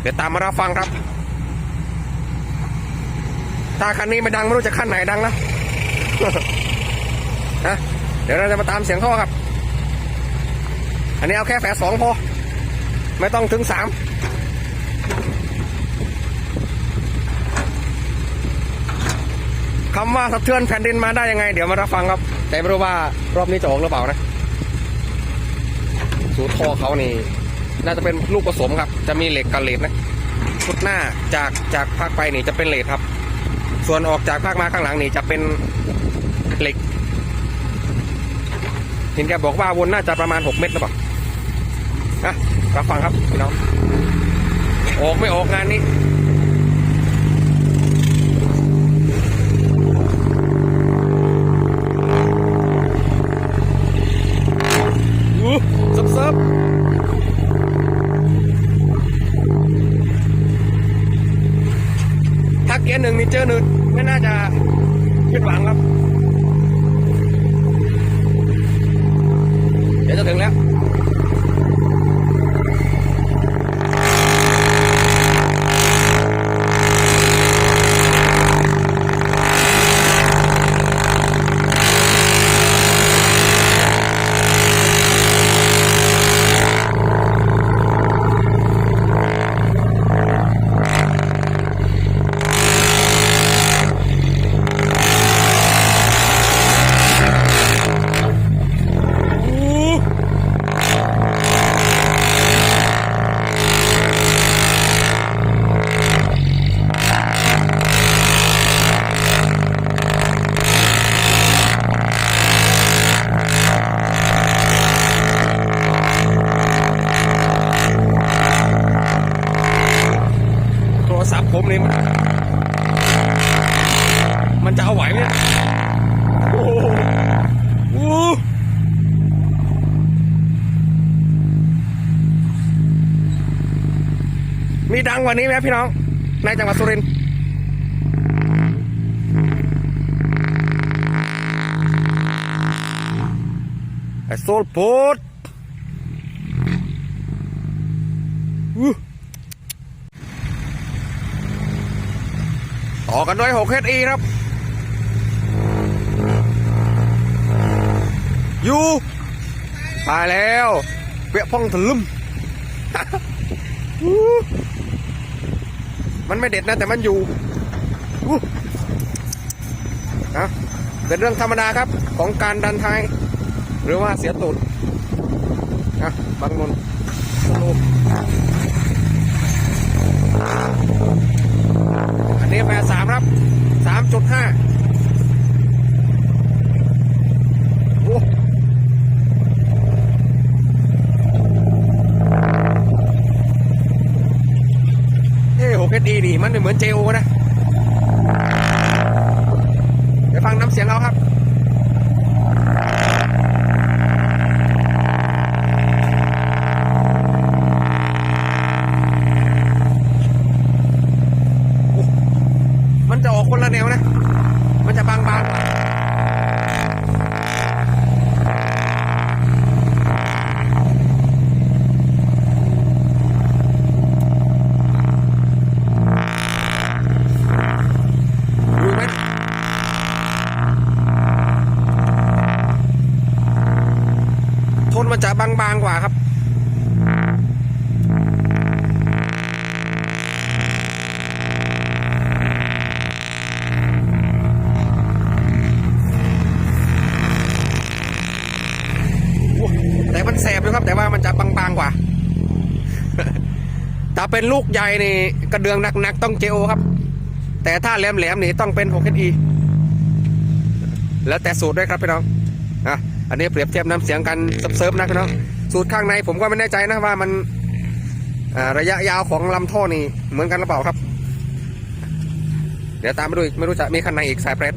เดี๋ยวตามมารับฟังครับ ถ้าคันนี้ไม่ดังไม่รู้จะคันไหนดังนะนะเดี๋ยวเราจะมาตามเสียงท่อครับ อันนี้เอาแค่แฝดสองพอ ไม่ต้องถึงสามคำว่าสะเทือนแผ่นดินมาได้ยังไง เดี๋ยวมารับฟังครับ แต่ไม่รู้ว่ารอบนี้จะออกหรือเปล่านะ สูตรท่อเขานี่ น่าจะเป็นลูกผสมครับ จะมีเหล็กกับเหล็ดนะชุดหน้าจากจากภาคไปนี่จะเป็นเหล็ดครับ ส่วนออกจากภาคมาข้างหลังนี่จะเป็นเหล็กเห็นแกบอกว่าวนน่าจะประมาณ 6 เมตรหรือเปล่านะรับฟังครับพี่น้องออกไม่ออกงานนี้ เกียร์หนึ่งนี่เจอหนึ่งไม่น่าจะผิดหวังครับ รศัพท์ผมนี่มันมันจะเอาไหวไหมโอ้โหมีดังกว่านี้ไหมพี่น้อง ในจังหวัดสุรินทร์ไอ้โซลโปดอู้ ต่อกันด้วย6 HE ครับอยู่ตายแล้วเปียกพองถลึมมันไม่เด็ดนะ แต่มันอยู่อู้นะเป็นเรื่องธรรมดาครับของการดันท้าย หรือว่าเสียตูดนะบางนนลูกอันนี้ แปดสามครับสามจุดห้าโอ้เฮ้หกเอดีนี่มันเหมือนเจโอนะ เดี๋ยวฟังน้ำเสียงเราครับ มันจะออกคนละแนวนะ มันจะบางๆกว่าดูไหม นมันจะบางๆกว่าครับแต่มันแสบอยู่ครับ แต่ว่ามันจะบางๆกว่า ถ้าเป็นลูกใหญ่นี่กระเดืองหนักๆต้องเจโอครับ แต่ถ้าแหลมๆนี่ต้องเป็น6 e แล้วแต่สูตรด้วยครับพี่น้องอะ อันนี้เปรียบเทียบน้ำเสียงกันเซิร์ฟนะพี่น้องสูตรข้างในผมก็ไม่แน่ใจนะว่ามันระยะยาวของลำท่อนี่เหมือนกันหรือเปล่าครับ เดี๋ยวตามไปดูอีกไม่รู้จะมีคันไหนอีกสายเปรส